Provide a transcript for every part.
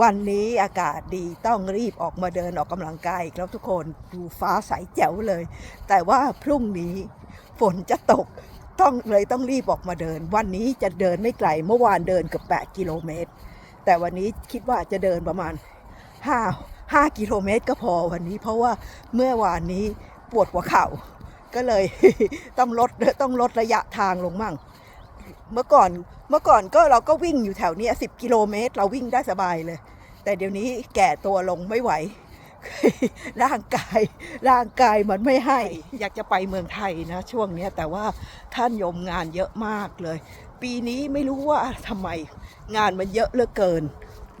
วันนี้อากาศดีต้องรีบออกมาเดินออกกำลังกายอีกแล้วทุกคนดูฟ้าใสแจ๋วเลย แต่ว่าพรุ่งนี้ฝนจะตกต้องเลยต้องรีบออกมาเดิน วันนี้จะเดินไม่ไกลเมื่อวานเดินเกับ8กิโลเมตร แต่วันนี้คิดว่าจะเดินประมาณ 5 5กิโลเมตรก็พอวันนี้ เพราะว่าเมื่อวานนี้ปวดหัวเข่าก็เลยต้องลดต้องลดระยะทางลงมั่ง เมื่อก่อนเมื่อก่อนก็เราก็วิ่งอยู่แถวนี้สิบกิโลเมตร เราวิ่งได้สบายเลย แต่เดี๋ยวนี้แก่ตัวลงไม่ไหว ร่างกายร่างกายมันไม่ให้ อยากจะไปเมืองไทยนะ ช่วงนี้แต่ว่าท่านยมงานเยอะมากเลย ปีนี้ไม่รู้ว่าทำไมงานมันเยอะเหลือเกิน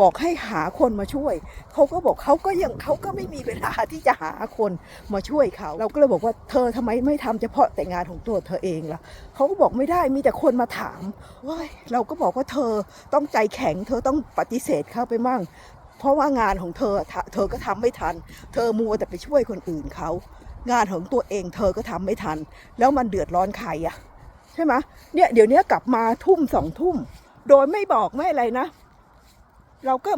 บอกให้หาคนมาช่วย เขาก็บอกเขาก็ยังเขาก็ไม่มีเวลาที่จะหาคนมาช่วยเขา เราก็เลยบอกว่าเธอทำไมไม่ทำเฉพาะแต่งานของตัวเธอเองล่ะเขาก็บอกไม่ได้มีแต่คนมาถามเว้ยเราก็บอกว่าเธอต้องใจแข็ง เธอต้องปฏิเสธเขาไปมั่งเพราะว่างานของเธอเธอก็ทำไม่ทัน เธอมัวแต่ไปช่วยคนอื่นเขางานของตัวเองเธอก็ทำไม่ทัน แล้วมันเดือดร้อนใครอะใช่ไหมเนี่ยเดี๋ยวนี้กลับมาทุ่มสองทุ่ม โดยไม่บอกไม่อะไรนะ เราก็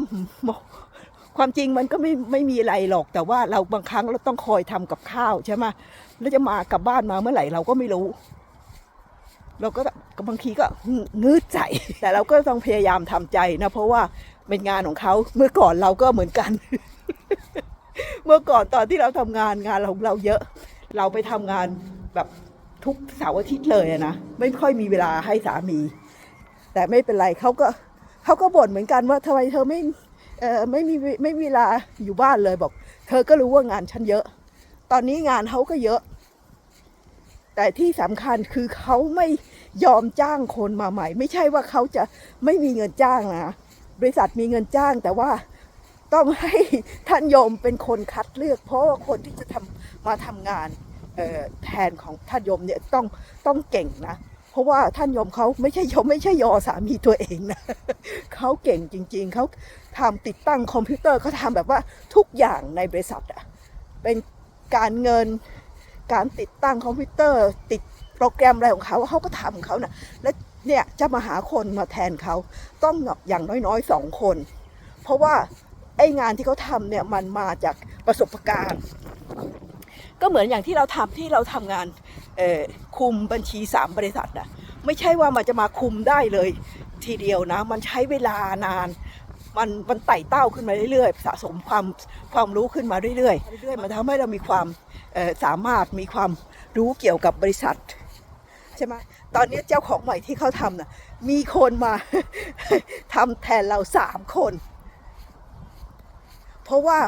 ความจริงมันก็ไม่ไม่มีอะไรหรอกแต่ว่าเราบางครั้งเราต้องคอยทำกับข้าวใช่ไหมแล้วจะมากลับบ้านมาเมื่อไหร่เราก็ไม่รู้ เราก็บางทีก็งืดใจ แต่เราก็ต้องพยายามทำใจนะเพราะว่าเป็นงานของเขาเมื่อก่อนเราก็เหมือนกัน เมื่อก่อนตอนที่เราทำงานงานของเราเยอะ เราไปทำงานแบบทุกเสาร์อาทิตย์เลยนะไม่ค่อยมีเวลาให้สามี แต่ไม่เป็นไรเขาก็ เขาก็บ่นเหมือนกันว่าทำไมเธอไม่เออไม่มีไม่มีเวลาอยู่บ้านเลยบอก เธอก็รู้ว่างานฉันเยอะ ตอนนี้งานเขาก็เยอะ แต่ที่สำคัญคือเขาไม่ยอมจ้างคนมาใหม่ ไม่ใช่ว่าเขาจะไม่มีเงินจ้างนะบริษัทมีเงินจ้างแต่ว่าต้องให้ท่านโยมเป็นคนคัดเลือก เพราะว่าคนที่จะทำมาทำงานแทนของท่านโยมเนี่ยต้องต้องเก่งนะ ราะว่าท่านยมเขาไม่ใช่ยมไม่ใช่ยอสามีตัวเองนะเขาเก่งจริง ๆเขาทำติดตั้งคอมพิวเตอร์เขาทำแบบว่าทุกอย่างในบริษัทอะเป็นการเงินการติดตั้งคอมพิวเตอร์ ติดโปรแกรมอะไรของเขาเขาก็ทำของเขานะและเนี่ยจะมาหาคนมาแทนเขาต้องอย่างน้อยๆสองคน เพราะว่าไอ้งานที่เขาทำเนี่ยมันมาจากประสบการณ์ ก็เหมือนอย่างที่เราทำที่เราทำงาน คุมบัญชีสามบริษัทอะไม่ใช่ว่ามันจะมาคุมได้เลยทีเดียวนะ มันใช้เวลานาน มันมันไต่เต้าขึ้นมาเรื่อยๆ สะสมความความรู้ขึ้นมาเรื่อยๆเรื่อยๆมันทำให้เรามีความสามารถมีความรู้เกี่ยวกับบริษัทใช่ไหมตอนนี้เจ้าของใหม่ที่เขาทำน่ะมีคนมาทำแทนเราสามคน เพราะว่า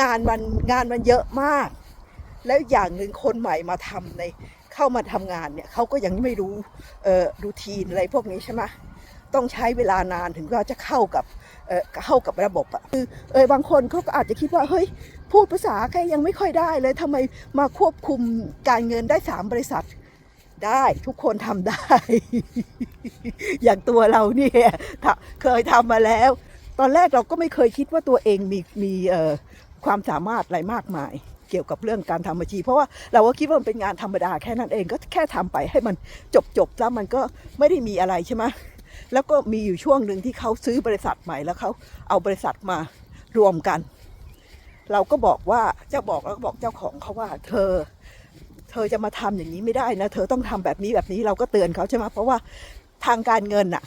งานมันงานมันเยอะมาก แล้วอย่างหนึ่งคนใหม่มาทำใน เข้ามาทำงานเนี่ยเขาก็ยังไม่รู้เอ่อรูทีนอะไรพวกนี้ใช่ไหมต้องใช้เวลานานถึงว่าจะเข้ากับเอ่อเข้ากับระบบอะคือเออบางคนเขาก็อาจจะคิดว่าเฮ้ยพูดภาษาแค่ยังไม่ค่อยได้เลยทำไมมาควบคุมการเงินได้สามบริษัทได้ทุกคนทำได้ อย่างตัวเราเนี่ยเคยทำมาแล้ว ตอนแรกเราก็ไม่เคยคิดว่าตัวเองมีมีความสามารถอะไรมากมาย เกี่ยวกับเรื่องการทำบัญชี เพราะว่าเราก็คิดว่ามันเป็นงานธรรมดาแค่นั้นเองก็แค่ทำไปให้มันจบจบแล้วมันก็ไม่ได้มีอะไรใช่ไหมแล้วก็มีอยู่ช่วงหนึ่งที่เขาซื้อบริษัทใหม่แล้วเขาเอาบริษัทมารวมกัน เราก็บอกว่าเจ้าบอกแล้วก็บอกเจ้าของเขาว่า เธอ เธอจะมาทำอย่างนี้ไม่ได้นะ เธอต้องทำแบบนี้แบบนี้เราก็เตือนเขาใช่ไหมเพราะว่าทางการเงินน่ะ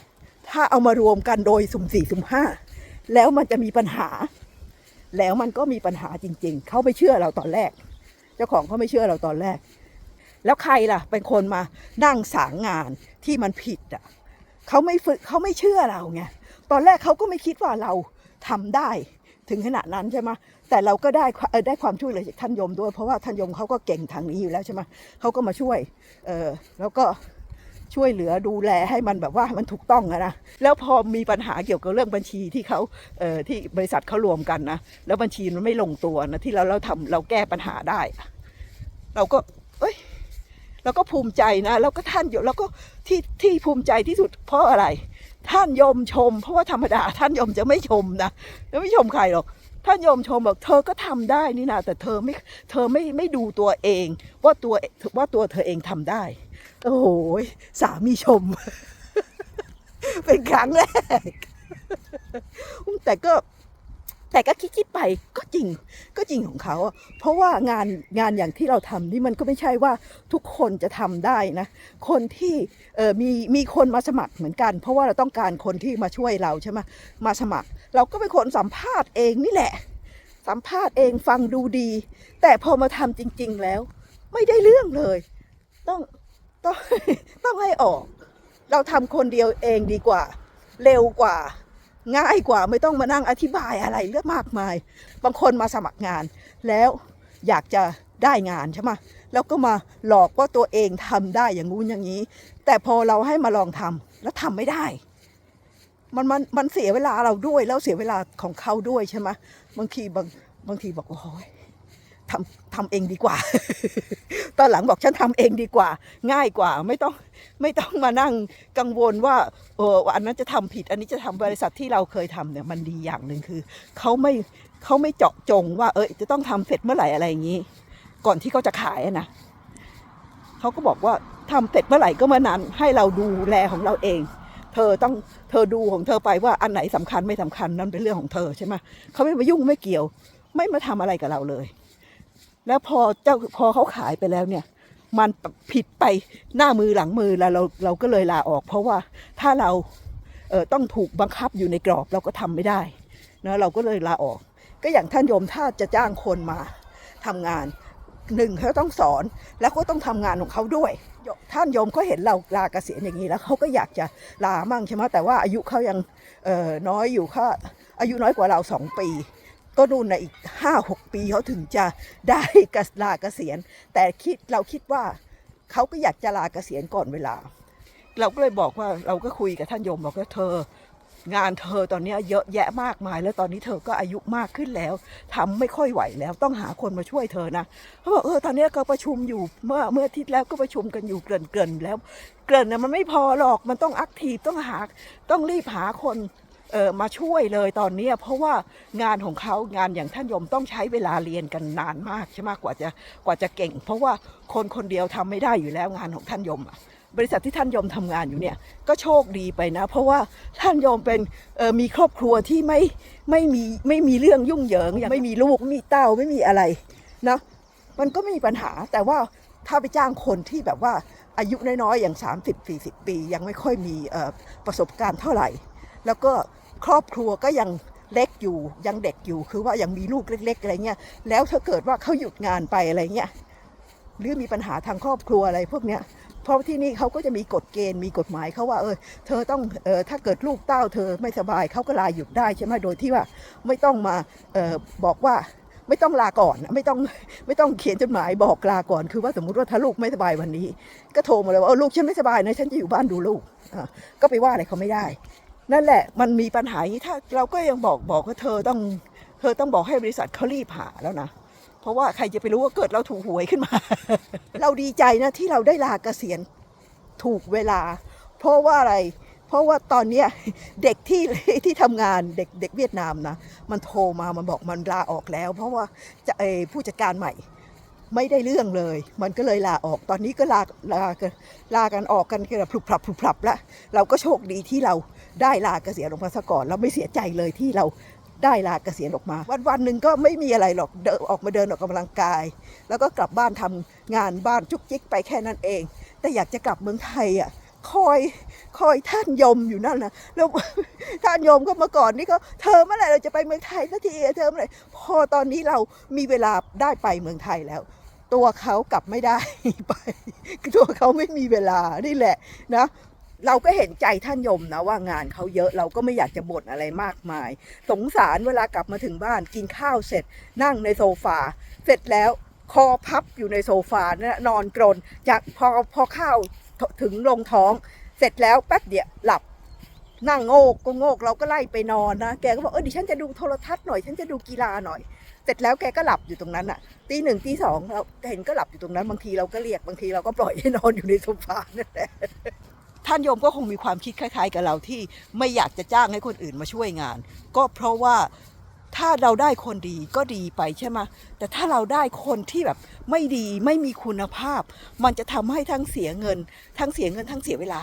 ถ้าเอามารวมกันโดยสุ่มสี่สุ่มห้าแล้วมันจะมีปัญหา แล้วมันก็มีปัญหาจริง ๆ เขาไม่เชื่อเราตอนแรก เจ้าของเขาไม่เชื่อเราตอนแรก แล้วใครล่ะ เป็นคนมานั่งสางงานที่มันผิดอะเขาไม่ฝึกเขาไม่เชื่อเราไงตอนแรกเขาก็ไม่คิดว่าเราทำได้ถึงขนาดนั้นใช่ไหมแต่เราก็ได้ได้ความช่วยเหลือจากท่านยมด้วย เพราะว่าท่านยมเขาก็เก่งทางนี้อยู่แล้วใช่ไหมเขาก็มาช่วย เออแล้วก็ ช่วยเหลือดูแลให้มันแบบว่ามันถูกต้องนะแล้วพอมีปัญหาเกี่ยวกับเรื่องบัญชีที่เขาเอ่อที่บริษัทเขารวมกันนะแล้วบัญชีมันไม่ลงตัวนะที่เราเราทำเราแก้ปัญหาได้ เราก็ เอ้ยเราก็ภูมิใจนะแล้วก็ท่านอยู่แล้วก็ที่ที่ภูมิใจที่สุด เพราะอะไร ท่านยมชม เพราะว่าธรรมดา ท่านยมจะไม่ชมนะจะไม่ชมใครหรอกท่านยมชมบอกเธอก็ทำได้นี่นะแต่เธอไม่เธอไม่ไม่ดูตัวเอง ว่าตัวว่าตัวเธอเองทำได้ โอ้โหสามีชม เป็นครั้งแรก แต่ก็แต่ก็คิดคิดๆไปก็จริงก็จริงของเขาเพราะว่างานงานอย่างที่เราทำนี่มันก็ไม่ใช่ว่าทุกคนจะทำได้นะ คนที่เออมีมีคนมาสมัครเหมือนกัน เพราะว่าเราต้องการคนที่มาช่วยเราใช่ไหมมาสมัคร เราก็เป็นคนสัมภาษณ์เองนี่แหละ สัมภาษณ์เองฟังดูดี แต่พอมาทำจริง ๆแล้ว ไม่ได้เรื่องเลย ต้อง ต้องต้องให้ออก เราทำคนเดียวเองดีกว่า เร็วกว่า ง่ายกว่าไม่ต้องมานั่งอธิบายอะไรเรื่องมากมาย บางคนมาสมัครงาน แล้วอยากจะได้งานใช่ไหมแล้วก็มาหลอกว่าตัวเองทำได้อย่างงู้นอย่างนี้ แต่พอเราให้มาลองทำแล้วทำไม่ได้มันมันมันเสียเวลาเราด้วยแล้วเสียเวลาของเขาด้วยใช่ไหมบางทีบางบางทีบอกโอ้ย ทำทำเองดีกว่า ตอนหลังบอกฉันทำเองดีกว่า ง่ายกว่าไม่ต้องไม่ต้องมานั่งกังวลว่าเอออันนั้นจะทำผิด อันนี้จะทำบริษัทที่เราเคยทำเนี่ยมันดีอย่างหนึ่งคือเขาไม่เขาไม่เจาะจงว่า เอยจะต้องทำเสร็จเมื่อไหร่อะไรอย่างนี้ ก่อนที่เขาจะขายนะเขาก็บอกว่าทำเสร็จเมื่อไหร่ก็เมื่อนั้น ให้เราดูแลของเราเองเธอต้องเธอดูของเธอไปว่าอันไหนสำคัญไม่สำคัญนั่นเป็นเรื่องของเธอใช่ไหมเขาไม่มายุ่งไม่เกี่ยว ไม่มาทำอะไรกับเราเลย แล้วพอเจ้าพอเขาขายไปแล้วเนี่ย มันผิดไปหน้ามือหลังมือแล้วเราเราก็เลยลาออก เพราะว่าถ้าเราเออต้องถูกบังคับอยู่ในกรอบเราก็ทำไม่ได้นะเราก็เลยลาออก ก็อย่างท่านโยมถ้าจะจ้างคนมาทำงานหนึ่งเขาต้องสอนแล้วก็ต้องทำงานของเขาด้วย ท่านโยมเขาเห็นเราลาเกษียณอย่างนี้แล้วเขาก็อยากจะลามั่งใช่ไหมแต่ว่าอายุเขายังเออน้อยอยู่เขาอายุน้อยกว่าเราสองปี ก็นู่นนะอีกห้าหกปีเขาถึงจะได้กลาเกษียณ แต่คิดเราคิดว่าเขาก็อยากจะลาเกษียณก่อนเวลา เราก็เลยบอกว่าเราก็คุยกับท่านโยมบอกว่าเธอ งานเธอตอนนี้เยอะแยะมากมาย แล้วตอนนี้เธอก็อายุมากขึ้นแล้วทำไม่ค่อยไหวแล้วต้องหาคนมาช่วยเธอนะเขาบอกเออตอนนี้ก็ประชุมอยู่เมื่อเมื่ออาทิตย์แล้วก็ประชุมกันอยู่เกริ่นเกินแล้ว เกริ่นนะมันไม่พอหรอกมันต้องอักทีต้องหาต้องรีบหาคน มาช่วยเลยตอนนี้เพราะว่างานของเขางานอย่างท่านยมต้องใช้เวลาเรียนกันนานมากใช่ไหมกว่าจะกว่าจะเก่ง เพราะว่าคนคนเดียวทำไม่ได้อยู่แล้วงานของท่านยมอะบริษัทที่ท่านยมทำงานอยู่เนี่ยก็โชคดีไปนะ เพราะว่าท่านยมเป็นมีครอบครัวที่ไม่ไม่มีไม่มีเรื่องยุ่งเหยิงย่างไม่มีลูกไม่มีเต้าไม่มีอะไรนะมันก็ไม่มีปัญหาแต่ว่าถ้าไปจ้างคนที่แบบว่าอายุน้อยๆอย่าง 30 40 ปี ยังไม่ค่อยมีประสบการณ์เท่าไหร่ แล้วก็ ครอบครัวก็ยังเล็กอยู่ยังเด็กอยู่คือว่ายังมีลูกเล็ก ๆ อะไรเงี้ยแล้วถ้าเกิดว่าเขาหยุดงานไปอะไรเงี้ยหรือมีปัญหาทางครอบครัวอะไรพวกเนี้ยเพราะที่นี่เขาก็จะมีกฎเกณฑ์มีกฎหมายเขาว่าเออเธอต้องเออถ้าเกิดลูกเต้าเธอไม่สบายเขาก็ลาหยุดได้ใช่ไหมโดยที่ว่าไม่ต้องมาเออบอกว่าไม่ต้องลาก่อนไม่ต้องไม่ต้องเขียนจดหมายบอกลาก่อนคือว่าสมมุติว่าถ้าลูกไม่สบายวันนี้ ก็โทรมาเลยว่าเออลูกฉันไม่สบายนะฉันจะอยู่บ้านดูลูกก็ไปว่าอะไรเขาไม่ได้ นั่นแหละมันมีปัญหาอย่างนี้ถ้าเราก็ยังบอกบอกว่าเธอต้องเธอต้องบอกให้บริษัทเขารีบหาแล้วนะ เพราะว่าใครจะไปรู้ว่าเกิดเราถูกหวยขึ้นมา เราดีใจนะที่เราได้ลาเกษียณถูกเวลา เพราะว่าอะไร เพราะว่าตอนเนี้ยเด็กที่ที่ทำงานเด็กเด็กเวียดนามนะ มันโทรมามันบอกมันลาออกแล้ว เพราะว่าจะเออผู้จัดการใหม่ ไม่ได้เรื่องเลย มันก็เลยลาออกตอนนี้ก็ลาลาลากันออกกันกันพลุบพลับพลุบพลับล้วเราก็โชคดีที่เราได้ลาเกษียณออกมาซะก่อน เราไม่เสียใจเลยที่เราได้ลาเกษียณออกมา วันวันหนึ่งก็ไม่มีอะไรหรอกเดินออกมาเดินออกกำลังกาย แล้วก็กลับบ้านทำงานบ้านจุกจิกไปแค่นั้นเอง แต่อยากจะกลับเมืองไทยอะคอยคอยท่านยมอยู่นั่นนะแล้วท่านยมก็มาก่อนนี่ก็เธอเมื่อไหร่เราจะไปเมืองไทยสักทีเธอเมื่อไหร่พอตอนนี้เรามีเวลาได้ไปเมืองไทยแล้ว ตัวเขากลับไม่ได้ไป ตัวเขาไม่มีเวลานี่แหละนะเราก็เห็นใจท่านยมนะว่างานเขาเยอะเราก็ไม่อยากจะบ่นอะไรมากมาย สงสารเวลากลับมาถึงบ้านกินข้าวเสร็จ นั่งในโซฟา เสร็จแล้วคอพับอยู่ในโซฟานะนอนกรนจากพอพอข้าวถึงลงท้อง เสร็จแล้วแป๊บเดียวหลับนั่งโงกก็โงกเราก็ไล่ไปนอนนะ แกก็บอกเออดิฉันจะดูโทรทัศน์หน่อย ฉันจะดูกีฬาหน่อย เสร็จแล้วแกก็หลับอยู่ตรงนั้นอะตีหนึ่งตีสองเราเห็นก็หลับอยู่ตรงนั้น บางทีเราก็เรียกบางทีเราก็ปล่อยให้นอนอยู่ในโซฟานั่นแหละท่านโยมก็คงมีความคิดคล้าย ๆ กับเราที่ไม่อยากจะจ้างให้คนอื่นมาช่วยงาน ก็เพราะว่าถ้าเราได้คนดีก็ดีไปใช่ไหมแต่ถ้าเราได้คนที่แบบไม่ดีไม่มีคุณภาพ มันจะทำให้ทั้งเสียเงิน ทั้งเสียเงินทั้งเสียเวลา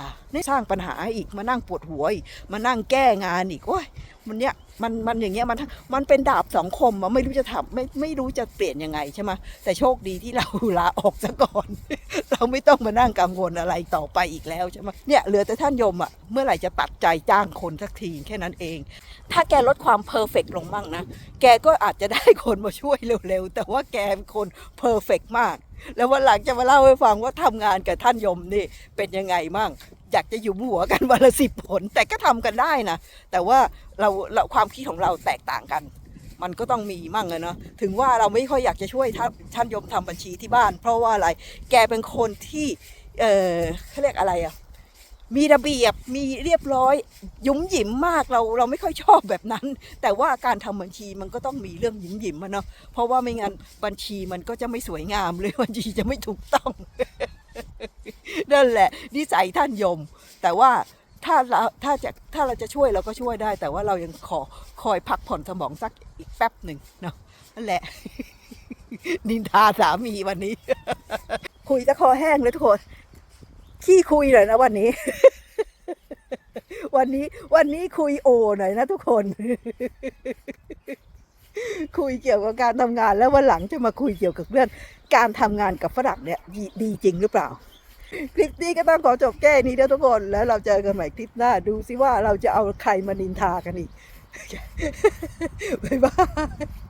สร้างปัญหาอีกมานั่งปวดหัวอีกมานั่งแก้งานอีกโอ้ยมันเนี้ย มันมันอย่างเงี้ยมันมันเป็นดาบสองคมอะไม่รู้จะทำไม่ไม่รู้จะเปลี่ยนยังไงใช่ไหมแต่โชคดีที่เราลาออกซะก่อน เราไม่ต้องมานั่งกังวลอะไรต่อไปอีกแล้วใช่ไหมเนี่ยเหลือแต่ท่านยมอะเมื่อไหร่จะตัดใจจ้างคนสักทีแค่นั้นเอง ถ้าแกลดความเพอร์เฟกลงบ้างนะ แกก็อาจจะได้คนมาช่วยเร็วๆ แต่ว่าแกเป็นคนเพอร์เฟกมาก แล้ววันหลังจะมาเล่าให้ฟังว่าทำงานกับท่านยมนี่เป็นยังไงมั่ง อยากจะอยู่หัวกันวันละสิบผล แต่ก็ทำกันได้นะ แต่ว่าเราเราความคิดของเราแตกต่างกัน มันก็ต้องมีมั่งอะเนาะถึงว่าเราไม่ค่อยอยากจะช่วยท่านยมทำบัญชีที่บ้าน เพราะว่าอะไรแกเป็นคนที่เออเขาเรียกอะไรอะมีระเบียบมีเรียบร้อย ยุมหยิมมากเราเราไม่ค่อยชอบแบบนั้น แต่ว่าการทำบัญชีมันก็ต้องมีเรื่องหยุมหยิมมาเนาะเพราะว่าไม่งั้นบัญชีมันก็จะไม่สวยงามเลยบัญชีจะไม่ถูกต้อง นั่นแหละนิสัยท่านยม แต่ว่าถ้าเราถ้าจะถ้าเราจะช่วยเราก็ช่วยได้ แต่ว่าเรายังขอคอยพักผ่อนสมองสักอีกแป๊บหนึ่งเนาะนั่นแหละ นินทาสามีวันนี้ คุยจะคอแห้งเลยทุกคนขี้คุยหน่อยนะวันนี้ วันนี้วันนี้คุยโอหน่อยนะทุกคน คุยเกี่ยวกับการทำงานแล้ววันหลังจะมาคุยเกี่ยวกับเรื่องการทำงานกับฝรั่งเนี่ยดีดีจริงหรือเปล่า คลิปนี้ก็ต้องขอจบแค่นี้นะทุกคน แล้วเราเจอกันใหม่คลิปหน้าดูซิว่าเราจะเอาใครมานินทากันอีก บ๊ายบาย